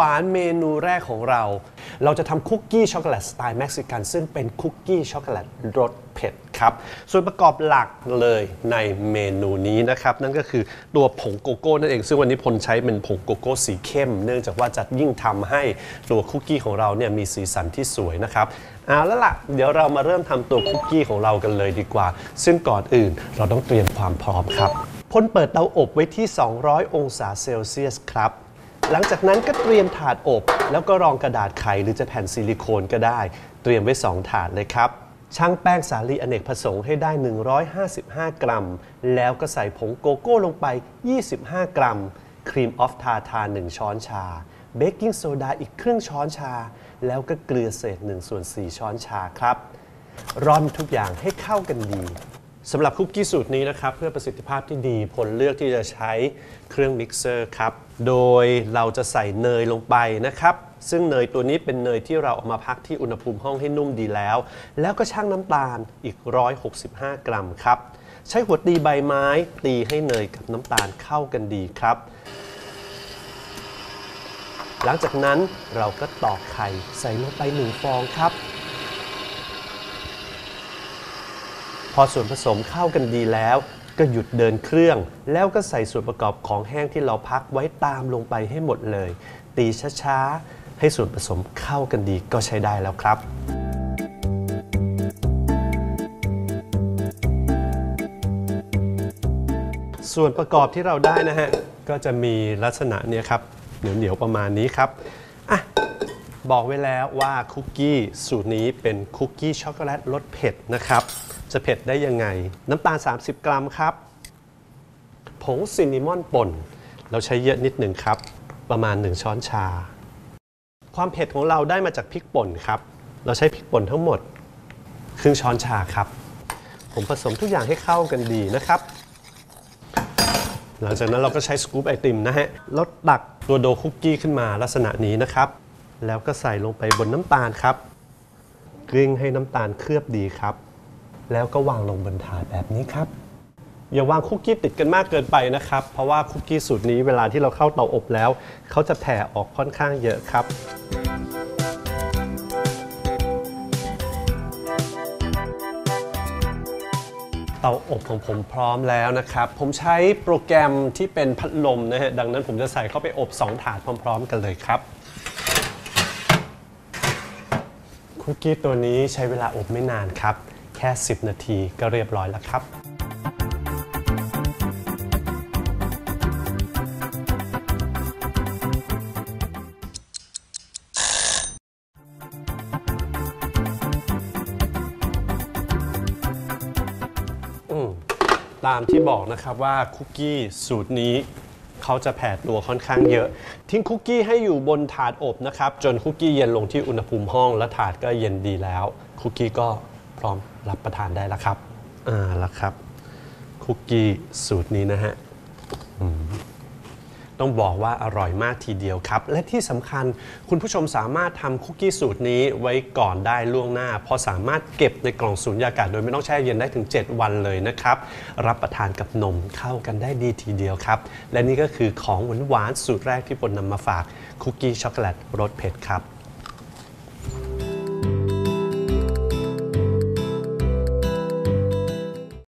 หวานเมนูแรกของเรา เราจะทำคุกกี้ช็อกโกแลตสไตล์เม็กซิกัน ซึ่งเป็นคุกกี้ช็อกโกแลตรสเผ็ดครับ ส่วนประกอบหลักเลยในเมนูนี้นะครับ นั่นก็คือตัวผงโกโก้นั่นเอง ซึ่งวันนี้พลใช้เป็นผงโกโก้สีเข้ม เนื่องจากว่าจะยิ่งทำให้ตัวคุกกี้ของเราเนี่ยมีสีสันที่สวยนะครับเอาแล้วล่ะ เดี๋ยวเรามาเริ่มทำตัวคุกกี้ของเรากันเลยดีกว่า ซึ่งก่อนอื่นเราต้องเตรียมความพร้อมครับพลเปิดเตาอบไว้ที่ 200 องศาเซลเซียสครับ หลังจากนั้นก็เตรียมถาดอบ แล้วก็รองกระดาษไขหรือจะแผ่นซิลิโคนก็ได้ เตรียมไว้ 2 ถาดเลยครับช่างแป้งสาลีอเนกประสงค์ให้ได้ 155 กรัม แล้วก็ใส่ผงโกโก้ลงไป 25 กรัม ครีมออฟทาทา 1 ช้อนชา เบกกิ้งโซดาอีกครึ่งช้อนชา แล้วก็เกลือเศษ1ส่วน4ช้อนชาครับ ร่อนทุกอย่างให้เข้ากันดี สำหรับคุกกี้สูตรนี้นะครับ เพื่อประสิทธิภาพที่ดีผลเลือกที่จะใช้เครื่องมิกเซอร์ครับ โดยเราจะใส่เนยลงไปนะครับ ซึ่งเนยตัวนี้เป็นเนยที่เราเอามาพักที่อุณหภูมิห้องให้นุ่มดีแล้ว แล้วก็ชั่งน้ำตาลอีก 165 กรัมครับ ใช้หัวตีใบไม้ตีให้เนยกับน้ำตาลเข้ากันดีครับ หลังจากนั้นเราก็ตอกไข่ใส่ลงไปหนึ่งฟองครับ พอส่วนผสมเข้ากันดีแล้ว ก็หยุดเดินเครื่อง แล้วก็ใส่ส่วนประกอบของแห้งที่เราพักไว้ตามลงไปให้หมดเลย ตีช้าๆ ให้ส่วนผสมเข้ากันดีก็ใช้ได้แล้วครับส่วนประกอบที่เราได้นะฮะ ก็จะมีลักษณะเนี่ยครับ เหนียวๆประมาณนี้ครับอะบอกไว้แล้วว่าคุกกี้สูตรนี้เป็นคุกกี้ช็อกโกแลตรสเผ็ดนะครับ จะเผ็ดได้ยังไง น้ำตาล 30 กรัมครับ ผงซินนามอนป่น เราใช้เยอะนิดหนึ่งครับ ประมาณ 1 ช้อนชา ความเผ็ดของเราได้มาจากพริกป่นครับ เราใช้พริกป่นทั้งหมด ครึ่งช้อนชาครับ ผมผสมทุกอย่างให้เข้ากันดีนะครับ หลังจากนั้นเราก็ใช้สกู๊ปไอติมนะฮะแล้วตักตัวโดคุกกี้ขึ้นมาลักษณะนี้นะครับ แล้วก็ใส่ลงไปบนน้ำตาลครับกลิ้งให้น้ำตาลเคลือบดีครับ แล้วก็วางลงบนถาดแบบนี้ครับ อย่าวางคุกกี้ติดกันมากเกินไปนะครับ เพราะว่าคุกกี้สูตรนี้เวลาที่เราเข้าเตาอบแล้ว เขาจะแผ่ออกค่อนข้างเยอะครับเตาอบของผมพร้อมแล้วนะครับ ผมใช้โปรแกรมที่เป็นพัดลมนะฮะ ดังนั้นผมจะใส่เข้าไปอบ 2 ถาดพร้อม ๆ กันเลยครับ คุกกี้ตัวนี้ใช้เวลาอบไม่นานครับ แค่ 10 นาทีก็เรียบร้อยแล้วครับตามที่บอกนะครับว่าคุกกี้สูตรนี้เขาจะแผ่ตัวค่อนข้างเยอะ ทิ้งคุกกี้ให้อยู่บนถาดอบนะครับ จนคุกกี้เย็นลงที่อุณหภูมิห้องและถาดก็เย็นดีแล้ว คุกกี้ก็ ร้อมรับประทานได้แล้วครับอ่าแล้วครับ คุกกี้สูตรนี้นะฮะต้องบอกว่าอร่อยมากทีเดียวครับ และที่สำคัญคุณผู้ชมสามารถทำคุกกี้สูตรนี้ไว้ก่อนได้ล่วงหน้าพอสามารถเก็บในกล่องสูญญากาศโดยไม่ต้องแช่เย็นได้ถึง 7 วันเลยนะครับ รับประทานกับนมเข้ากันได้ดีทีเดียวครับ และนี่ก็คือของหวานสูตรแรกที่ปนนำมาฝากคุกกี้ช็อกโกแลตรสเผ็ดครับ